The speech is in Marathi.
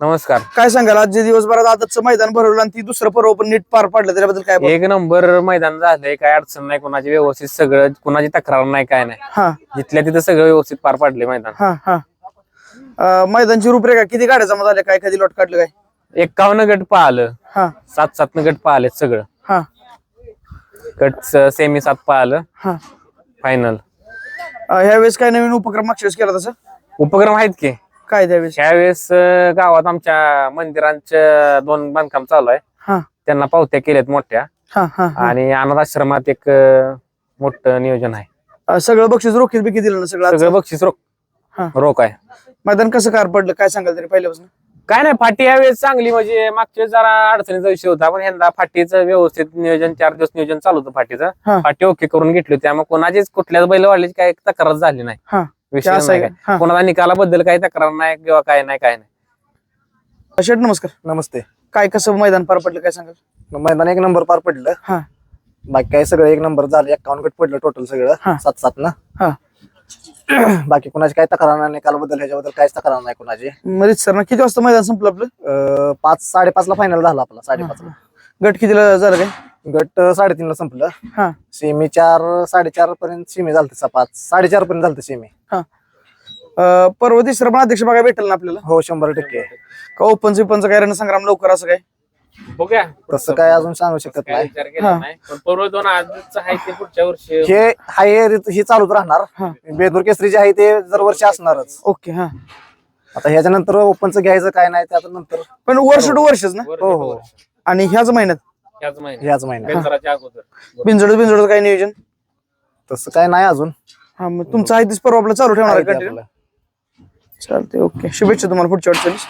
नमस्कार. काय सांगाल? आज जे दिवसभरात आजचं मैदान भरवलं आणि ती दुसरं पर्व पण नीट पार पाडलं त्याच्याबद्दल काय एक नंबर मैदान झालंय काय अडचण नाही कोणाची व्यवस्थित सगळं कोणाची तक्रार नाही काय नाही. हा. जिथल्या तिथं सगळं व्यवस्थित पार पाडले मैदान. हा हा. अं, मैदानची रूपरेखा किती गाड्या जमा झाल्या? काय कधी लॉट काढलं काय? एकावन्न गट पाहिलं हा. सात सात गट पाहिले सगळं. हा. गट सेमी सात पाहिलं हा. फायनल ह्यावेळेस काय नवीन उपक्रम मागच्या वेळेस केला तसं उपक्रम आहेत की. काय त्यावेळेस त्यावेळेस अं, गावात आमच्या मंदिरांच्या दोन बांधकाम चालू आहे. हा. त्यांना पावत्या केल्यात मोठ्या. हा हा हा. आणि अनाथ आश्रमात एक अं, मोठं नियोजन आहे. अं, सगळं बक्षीस रोखीत बिकी दिलं ना सगळं? सगळं बक्षीस रोख हा. रोख आहे. मैदान कसं कार पडलं? काय सांगाल तरी पहिल्यापासून? काय नाही फाटी यावेळेस चांगली म्हणजे मागच्या जरा अडचणीचा विषय होता पण यंदा फाटीचं व्यवस्थित नियोजन चार दिवस नियोजन चालू होतं हा. फाटीचं फाटी ओके करून घेतली होती त्यामुळे कोणाचीच कुठल्याच बैल वाढल्याची काही तक्रार झाली नाही. विषय असं नाही आहे काय. का? हा. कोणाला निकालाबद्दल काही तक्रार नाही किंवा काय नाही काय नाही. शेठ नमस्कार. नमस्ते. काय कसं मैदान पार पडलं काय सांगाल? मैदान एक नंबर पार पडलं. हा. बाकी काय सगळं एक नंबर झालं एकावन्न गट पडलं टोटल हा. सगळं सात सात ना. हा. बाकी कुणाची काय तक्रार नाही निकालाबद्दल ह्याच्याबद्दल काहीच तक्रार नाही कुणाची. मरीच सर ना किती वाजता मैदान संपलं आपलं? अं, पाच साडेपाच ला फायनल झाला आपला साडेपाच ला गट कितीला झालं काय? गट साडेतीन ला संपलं. हा. सेमी चार साडेचार पर्यंत सेमी झालं तसा पाच. साडेचार पर्यंत झालं सेमी अं, परवा तिसरं पण अध्यक्ष बघायला भेटेल ना आपल्याला? हो शंभर टक्के. का ओपन सिपनचं काय रणसंग्राम लवकर असं काय? बघूया. तसं काय अजून सांगू शकत काय नाही. विचार केला हा. नाही. पण पूर्व दोन आजच आहे ते पुढच्या वर्षी. हे हाय ही चालूच राहणार. बेदूर केसरी जे आहे ते दरवर्षी असणारच. ओके हा. आता ह्याच्यानंतर ओपनचं घ्यायचं काय नाही त्याच्या नंतर पण वर्ष टू वर्षच ना? हो हो. आणि ह्याच महिन्यात? ह्याच महिन्यात. ह्याच महिन्यात. बेंदराच्या अगोदर. बिंजोड बिंजोड काय नियोजन? तसं काय नाही अजून. हा मग तुमचं आहे परवा आपलं चालू ठेवणार आहे कंटिन्यू. चालते ओके. शुभेच्छा तुम्हाला पुढच्या अडचणीस.